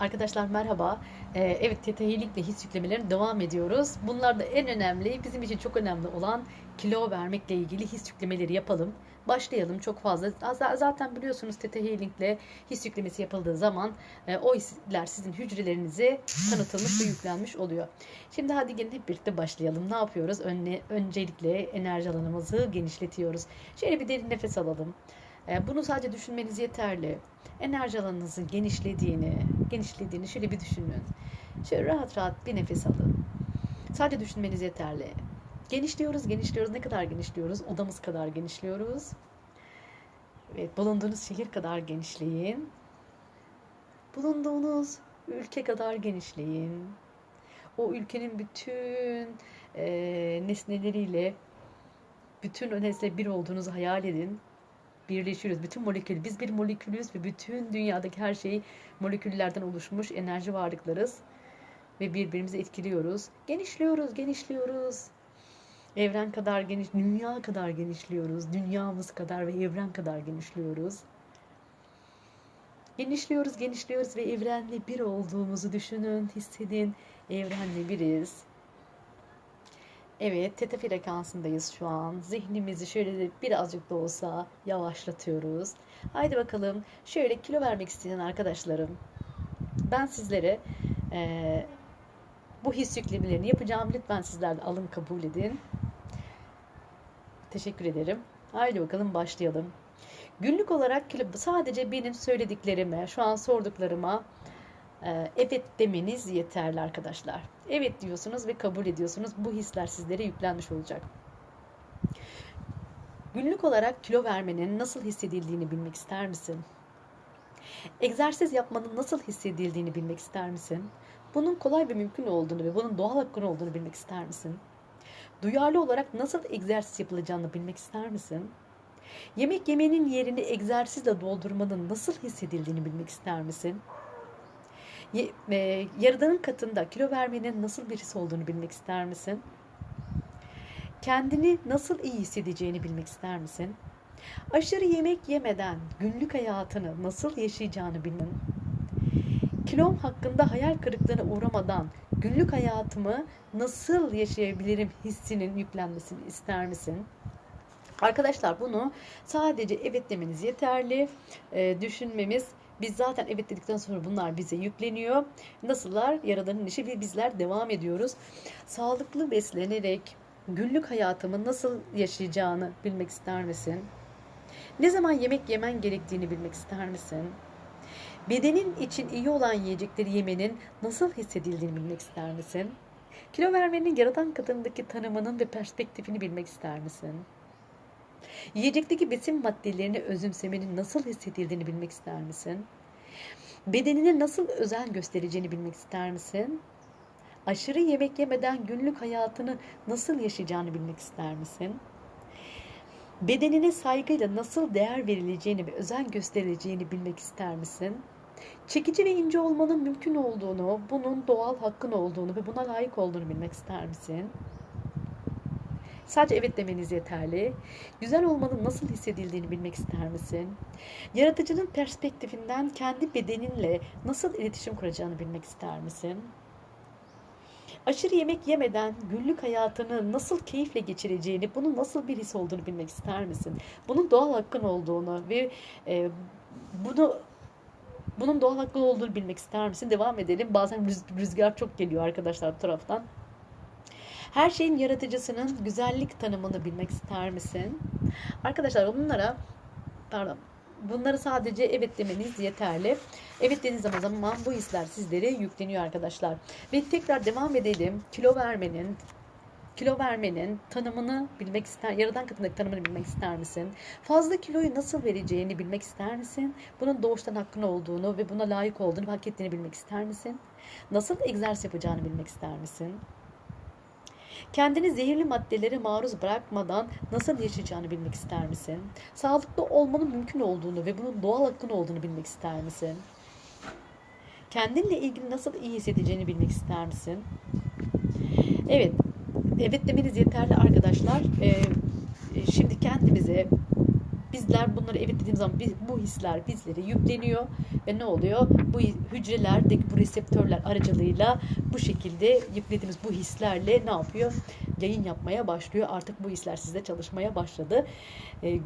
Arkadaşlar merhaba. Ee, evet ve his yüklemelerine devam ediyoruz. Bunlar da en önemli, bizim için çok önemli olan kilo vermekle ilgili his yüklemeleri yapalım. Başlayalım çok fazla. Zaten biliyorsunuz Theta Healing ile his yüklemesi yapıldığı zaman e, o hisler sizin hücrelerinize tanıtılmış ve yüklenmiş oluyor. Şimdi hadi gelin hep birlikte başlayalım. Ne yapıyoruz? Önce, öncelikle enerji alanımızı genişletiyoruz. Şöyle bir derin nefes alalım. E, Bunu sadece düşünmeniz yeterli. Enerji alanınızın genişlediğini, genişlediğini şöyle bir düşünün. Şöyle rahat rahat bir nefes alın. Sadece düşünmeniz yeterli. Genişliyoruz, genişliyoruz. Ne kadar genişliyoruz? Odamız kadar genişliyoruz. Evet, bulunduğunuz şehir kadar genişleyin. Bulunduğunuz ülke kadar genişleyin. O ülkenin bütün e, nesneleriyle, bütün o nesne bir olduğunuzu hayal edin birleşiyoruz. Bütün molekül, biz bir molekülüz ve bütün dünyadaki her şey moleküllerden oluşmuş enerji varlıklarız. Ve birbirimizi etkiliyoruz. Genişliyoruz, genişliyoruz. Evren kadar geniş, dünya kadar genişliyoruz. Dünyamız kadar ve evren kadar genişliyoruz. Genişliyoruz, genişliyoruz ve evrenle bir olduğumuzu düşünün, hissedin. Evrenle biriz. Evet, teta frekansındayız şu an. Zihnimizi şöyle de birazcık da olsa yavaşlatıyoruz. Haydi bakalım. Şöyle kilo vermek isteyen arkadaşlarım. Ben sizlere eee, bu his yüklemelerini yapacağım. Lütfen sizler de alın kabul edin. Teşekkür ederim. Haydi bakalım başlayalım. Günlük olarak kilo sadece benim söylediklerime, şu an sorduklarıma evet demeniz yeterli arkadaşlar. Evet diyorsunuz ve kabul ediyorsunuz. Bu hisler sizlere yüklenmiş olacak. Günlük olarak kilo vermenin nasıl hissedildiğini bilmek ister misin? Egzersiz yapmanın nasıl hissedildiğini bilmek ister misin? Bunun kolay ve mümkün olduğunu ve bunun doğal hakkın olduğunu bilmek ister misin? Duyarlı olarak nasıl egzersiz yapılacağını bilmek ister misin? Yemek yemenin yerini egzersizle doldurmanın nasıl hissedildiğini bilmek ister misin? E, Yaradanın katında kilo vermenin nasıl bir his olduğunu bilmek ister misin? Kendini nasıl iyi hissedeceğini bilmek ister misin? Aşırı yemek yemeden günlük hayatını nasıl yaşayacağını bilmen. Kilom hakkında hayal kırıklığına uğramadan günlük hayatımı nasıl yaşayabilirim hissinin yüklenmesini ister misin? Arkadaşlar bunu sadece evet demeniz yeterli. Ee, düşünmemiz biz zaten evet dedikten sonra bunlar bize yükleniyor. Nasıllar? Yaradanın işi ve bizler devam ediyoruz. Sağlıklı beslenerek günlük hayatımı nasıl yaşayacağını bilmek ister misin? Ne zaman yemek yemen gerektiğini bilmek ister misin? Bedenin için iyi olan yiyecekleri yemenin nasıl hissedildiğini bilmek ister misin? Kilo vermenin yaradan katındaki tanımının ve perspektifini bilmek ister misin? Yiyecekteki besin maddelerini özümsemenin nasıl hissedildiğini bilmek ister misin? Bedenine nasıl özen göstereceğini bilmek ister misin? Aşırı yemek yemeden günlük hayatını nasıl yaşayacağını bilmek ister misin? Bedenine saygıyla nasıl değer verileceğini ve özen gösterileceğini bilmek ister misin? Çekici ve ince olmanın mümkün olduğunu, bunun doğal hakkın olduğunu ve buna layık olduğunu bilmek ister misin? Sadece evet demeniz yeterli. Güzel olmanın nasıl hissedildiğini bilmek ister misin? Yaratıcının perspektifinden kendi bedeninle nasıl iletişim kuracağını bilmek ister misin? Aşırı yemek yemeden günlük hayatını nasıl keyifle geçireceğini, bunun nasıl bir his olduğunu bilmek ister misin? Bunun doğal hakkın olduğunu ve e, bunu bunun doğal hakkın olduğunu bilmek ister misin? Devam edelim. Bazen rüz- rüzgar çok geliyor arkadaşlar bu taraftan. Her şeyin yaratıcısının güzellik tanımını bilmek ister misin? Arkadaşlar bunlara pardon bunları sadece evet demeniz yeterli. Evet dediğiniz zaman, zaman bu hisler sizlere yükleniyor arkadaşlar. Ve tekrar devam edelim. Kilo vermenin kilo vermenin tanımını bilmek ister, yaradan katındaki tanımını bilmek ister misin? Fazla kiloyu nasıl vereceğini bilmek ister misin? Bunun doğuştan hakkın olduğunu ve buna layık olduğunu, hak ettiğini bilmek ister misin? Nasıl egzersiz yapacağını bilmek ister misin? Kendini zehirli maddelere maruz bırakmadan nasıl yaşayacağını bilmek ister misin? Sağlıklı olmanın mümkün olduğunu ve bunun doğal hakkın olduğunu bilmek ister misin? Kendinle ilgili nasıl iyi hissedeceğini bilmek ister misin? Evet, evet demeniz yeterli arkadaşlar. Ee, bizler bunları evet dediğim zaman biz, bu hisler bizlere yükleniyor ve ne oluyor? Bu hücrelerdeki bu reseptörler aracılığıyla bu şekilde yüklediğimiz bu hislerle ne yapıyor? Yayın yapmaya başlıyor. Artık bu hisler sizde çalışmaya başladı. Ee,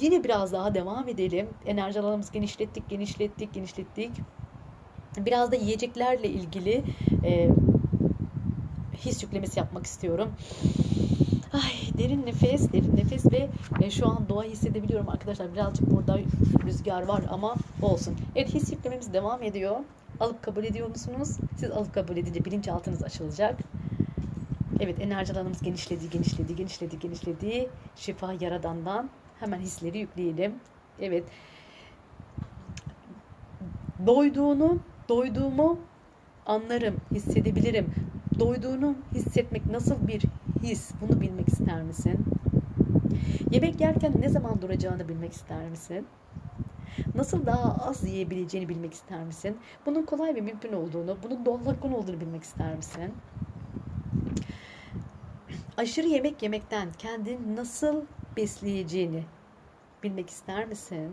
yine biraz daha devam edelim. Enerji alanımızı genişlettik, genişlettik, genişlettik. Biraz da yiyeceklerle ilgili e, his yüklemesi yapmak istiyorum. Ay derin nefes, derin nefes ve e, şu an doğa hissedebiliyorum arkadaşlar. Birazcık burada rüzgar var ama olsun. Evet his yüklememiz devam ediyor. Alıp kabul ediyor musunuz? Siz alıp kabul edince bilinçaltınız açılacak. Evet enerji alanımız genişledi, genişledi, genişledi, genişledi. Şifa yaradandan hemen hisleri yükleyelim. Evet. Doyduğunu, doyduğumu anlarım, hissedebilirim. Doyduğunu hissetmek nasıl bir his? Bunu bilmek ister misin? Yemek yerken ne zaman duracağını bilmek ister misin? Nasıl daha az yiyebileceğini bilmek ister misin? Bunun kolay ve mümkün olduğunu, bunun doğal hakkın olduğunu bilmek ister misin? Aşırı yemek yemekten kendini nasıl besleyeceğini bilmek ister misin?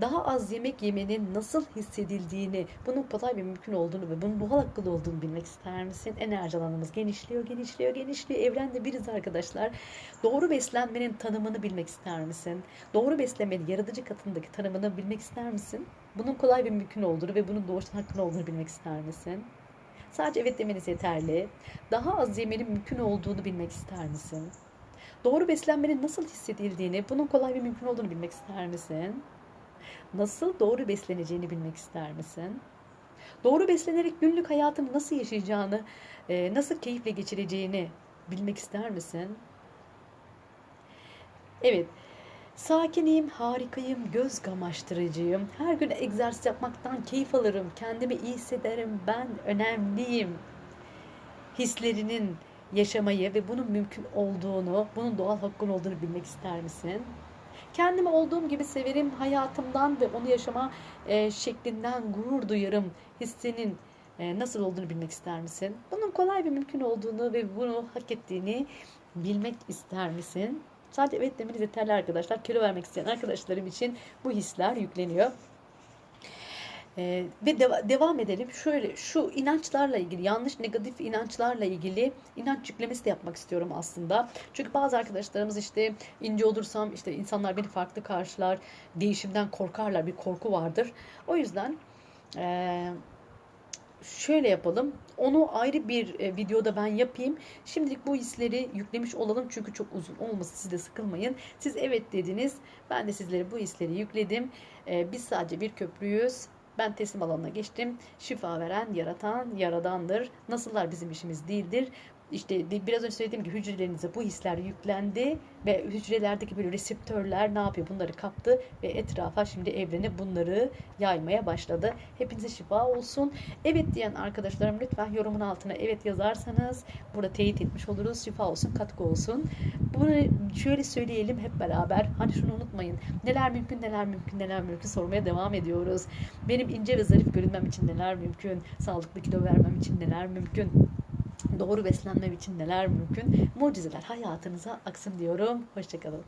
Daha az yemek yemenin nasıl hissedildiğini, bunun kolay ve mümkün olduğunu ve bunun doğal hakkında olduğunu bilmek ister misin? Enerji alanımız genişliyor, genişliyor, genişliyor. Evrende biriz arkadaşlar. Doğru beslenmenin tanımını bilmek ister misin? Doğru beslenmenin yaratıcı katındaki tanımını bilmek ister misin? Bunun kolay ve mümkün olduğunu ve bunun doğuştan hakkında olduğunu bilmek ister misin? Sadece evet demeniz yeterli. Daha az yemenin mümkün olduğunu bilmek ister misin? Doğru beslenmenin nasıl hissedildiğini, bunun kolay ve mümkün olduğunu bilmek ister misin? Nasıl doğru besleneceğini bilmek ister misin? Doğru beslenerek günlük hayatını nasıl yaşayacağını, e, nasıl keyifle geçireceğini bilmek ister misin? Evet, sakinim, harikayım, göz kamaştırıcıyım. Her gün egzersiz yapmaktan keyif alırım, kendimi iyi hissederim, ben önemliyim. Hislerinin yaşamayı ve bunun mümkün olduğunu, bunun doğal hakkın olduğunu bilmek ister misin? Kendimi olduğum gibi severim. Hayatımdan ve onu yaşama e, şeklinden gurur duyarım. Hissinin e, nasıl olduğunu bilmek ister misin? Bunun kolay ve mümkün olduğunu ve bunu hak ettiğini bilmek ister misin? Sadece evet demeniz yeterli arkadaşlar. Kilo vermek isteyen arkadaşlarım için bu hisler yükleniyor. Ee, ve deva- devam edelim. Şöyle şu inançlarla ilgili yanlış negatif inançlarla ilgili inanç yüklemesi de yapmak istiyorum aslında. Çünkü bazı arkadaşlarımız işte ince olursam işte insanlar beni farklı karşılar, değişimden korkarlar, bir korku vardır. O yüzden ee, şöyle yapalım. Onu ayrı bir e, videoda ben yapayım. Şimdilik bu hisleri yüklemiş olalım. Çünkü çok uzun olmasın. Siz de sıkılmayın. Siz evet dediniz. Ben de sizlere bu hisleri yükledim. E, biz sadece bir köprüyüz. Ben teslim alanına geçtim. Şifa veren, yaratan, yaradandır. Nasıllar bizim işimiz değildir. İşte biraz önce söylediğim gibi hücrelerinize bu hisler yüklendi ve hücrelerdeki böyle reseptörler ne yapıyor? Bunları kaptı ve etrafa şimdi evrene bunları yaymaya başladı. Hepinize şifa olsun. Evet diyen arkadaşlarım lütfen yorumun altına evet yazarsanız burada teyit etmiş oluruz. Şifa olsun, katkı olsun. Bunu şöyle söyleyelim hep beraber. Hani şunu unutmayın. Neler mümkün, neler mümkün, neler mümkün sormaya devam ediyoruz. Benim ince ve zarif görünmem için neler mümkün? Sağlıklı kilo vermem için neler mümkün? Doğru beslenmem için neler mümkün? Mucizeler hayatınıza aksın diyorum. Hoşçakalın.